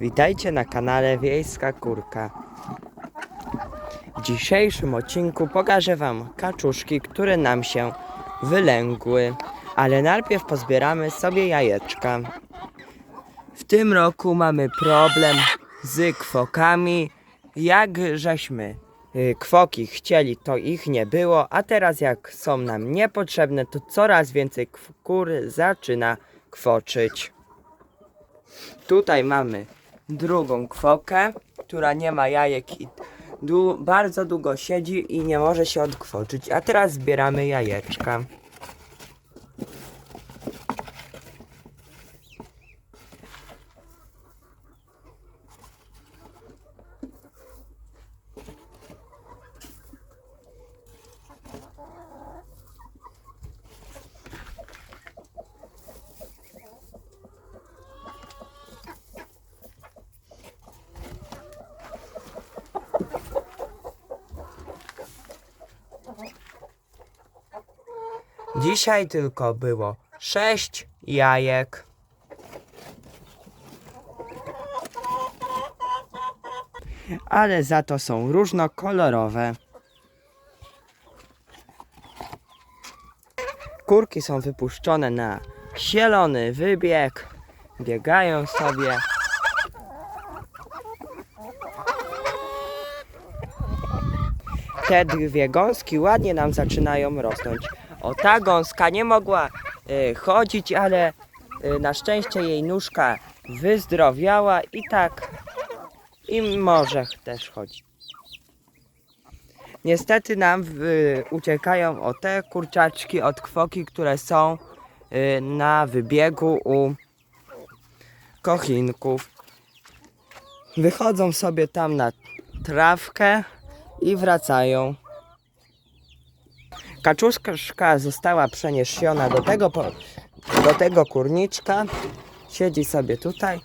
Witajcie na kanale Wiejska Kurka. W dzisiejszym odcinku pokażę Wam kaczuszki, które nam się wylęgły. Ale najpierw pozbieramy sobie jajeczka. W tym roku mamy problem z kwokami. Jak żeśmy y, kwoki chcieli, to ich nie było, a teraz jak są nam niepotrzebne, to coraz więcej kur zaczyna kwoczyć. Tutaj mamy drugą kwokę, która nie ma jajek i dłu- bardzo długo siedzi i nie może się odkwoczyć. A teraz zbieramy jajeczka. Dzisiaj tylko było sześć jajek. Ale za to są różnokolorowe. Kurki są wypuszczone na zielony wybieg. Biegają sobie. Te dwie gąski ładnie nam zaczynają rosnąć. O, ta gąska nie mogła y, chodzić, ale y, na szczęście jej nóżka wyzdrowiała i tak i może też chodzić. Niestety nam y, uciekają o te kurczaczki od kwoki, które są y, na wybiegu u kochinków. Wychodzą sobie tam na trawkę i wracają. Kaczuszka została przeniesiona do tego, do tego kurniczka. Siedzi sobie tutaj.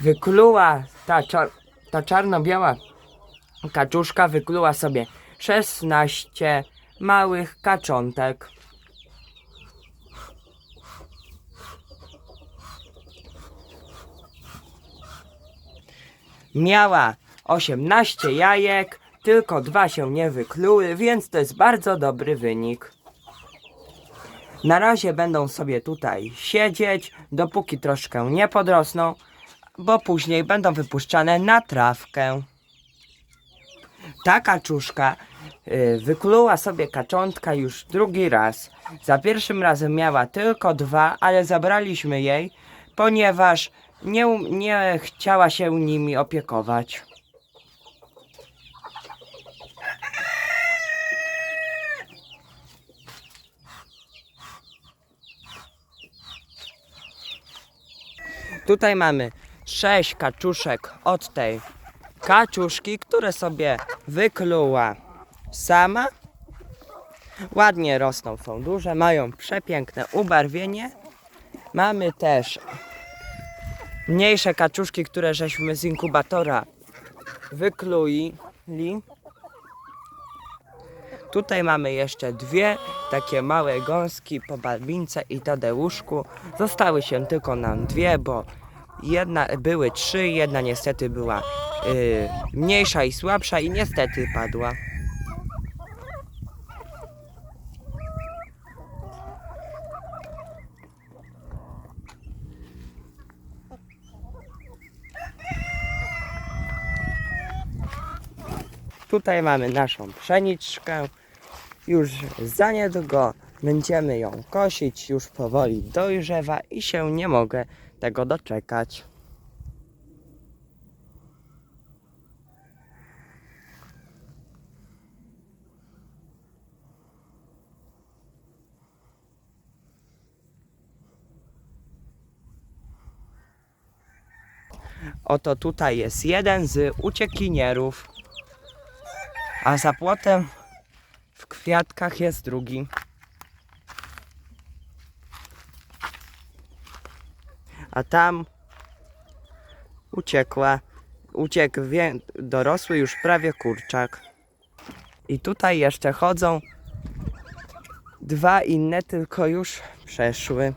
Wykluła ta, czar, ta czarno-biała kaczuszka, wykluła sobie 16 małych kaczątek. Miała 18 jajek, tylko dwa się nie wykluły, więc to jest bardzo dobry wynik. Na razie będą sobie tutaj siedzieć, dopóki troszkę nie podrosną, bo później będą wypuszczane na trawkę. Ta kaczuszka y, wykluła sobie kaczątka już drugi raz. Za pierwszym razem miała tylko dwa, ale zabraliśmy jej, ponieważ nie, nie chciała się nimi opiekować. Tutaj mamy sześć kaczuszek od tej kaczuszki, które sobie wykluła sama. Ładnie rosną, są duże, mają przepiękne ubarwienie. Mamy też mniejsze kaczuszki, które żeśmy z inkubatora wykluli. Tutaj mamy jeszcze dwie takie małe gąski po Balbince i Tadeuszku. Zostały się tylko nam dwie, bo jedna były trzy, jedna niestety była y, mniejsza i słabsza i niestety padła. Tutaj mamy naszą pszeniczkę. Już za niedługo będziemy ją kosić, już powoli dojrzewa i się nie mogę tego doczekać. Oto tutaj jest jeden z uciekinierów, a za płotem kwiatkach jest drugi. A tam uciekła, uciekł dorosły już prawie kurczak. I tutaj jeszcze chodzą dwa inne, tylko już przeszły.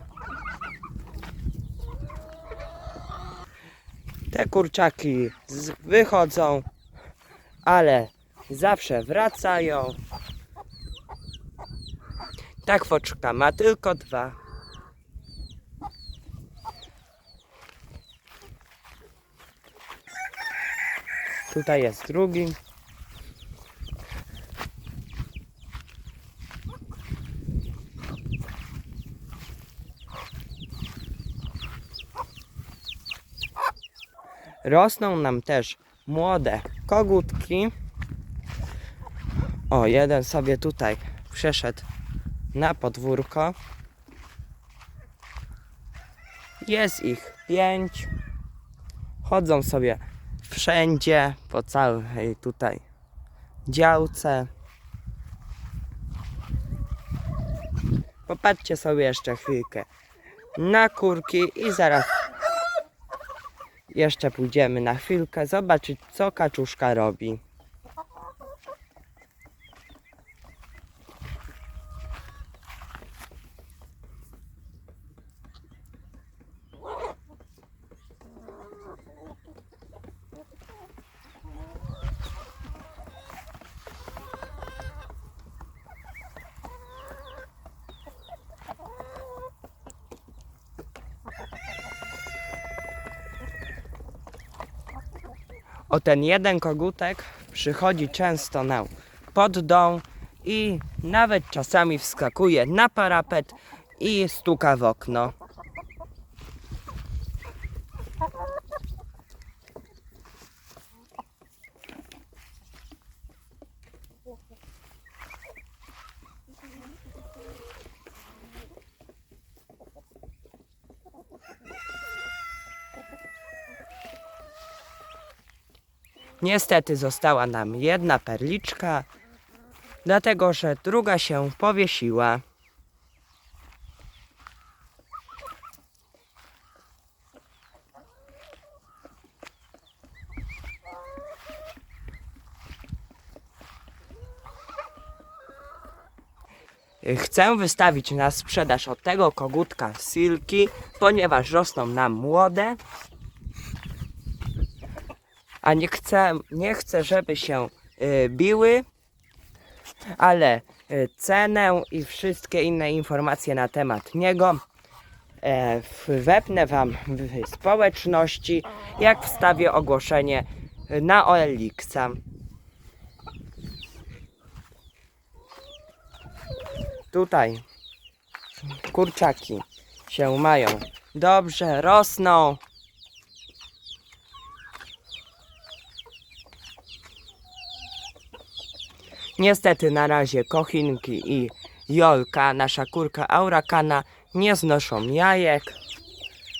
Te kurczaki wychodzą, ale zawsze wracają. Ta kwoczka ma tylko dwa. Tutaj jest drugi. Rosną nam też młode kogutki. O, jeden sobie tutaj przeszedł na podwórko. Jest ich pięć. Chodzą sobie wszędzie, po całej tutaj działce. Popatrzcie sobie jeszcze chwilkę na kurki i zaraz jeszcze pójdziemy na chwilkę zobaczyć co kaczuszka robi. O ten jeden kogutek przychodzi często na pod dom i nawet czasami wskakuje na parapet i stuka w okno. Niestety została nam jedna perliczka, dlatego że druga się powiesiła. Chcę wystawić na sprzedaż od tego kogutka silki, ponieważ rosną nam młode, a nie chcę, nie chcę żeby się y, biły, ale y, cenę i wszystkie inne informacje na temat niego e, wepnę Wam w społeczności, jak wstawię ogłoszenie na OLX-a. Tutaj kurczaki się mają dobrze, rosną. Niestety na razie kochinki i Jolka, nasza kurka aurakana, nie znoszą jajek.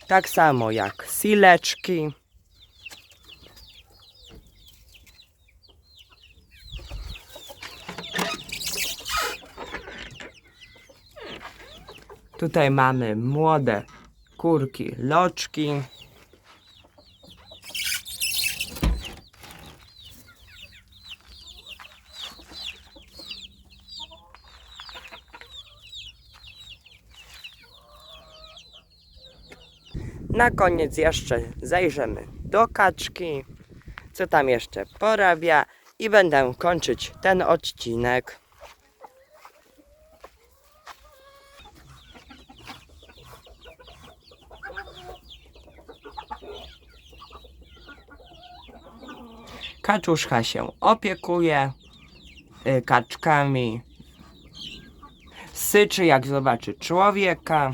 Tak samo jak sileczki. Tutaj mamy młode kurki, loczki. Na koniec jeszcze zajrzymy do kaczki, co tam jeszcze porabia i będę kończyć ten odcinek. Kaczuszka się opiekuje y, kaczkami. Syczy jak zobaczy człowieka.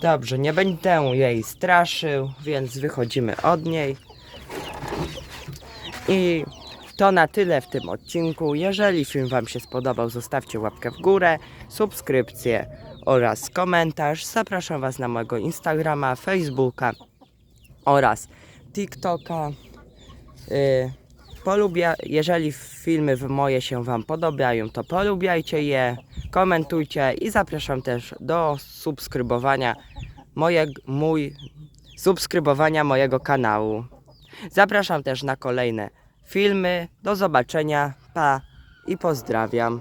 Dobrze, nie będę jej straszył, więc wychodzimy od niej. I to na tyle w tym odcinku. Jeżeli film Wam się spodobał, zostawcie łapkę w górę, subskrypcję oraz komentarz. Zapraszam Was na mojego Instagrama, Facebooka oraz TikToka. Y, polubia, jeżeli filmy moje się Wam podobają, to polubiajcie je, komentujcie i zapraszam też do subskrybowania mój, subskrybowania mojego kanału. Zapraszam też na kolejne filmy. Do zobaczenia. Pa i pozdrawiam.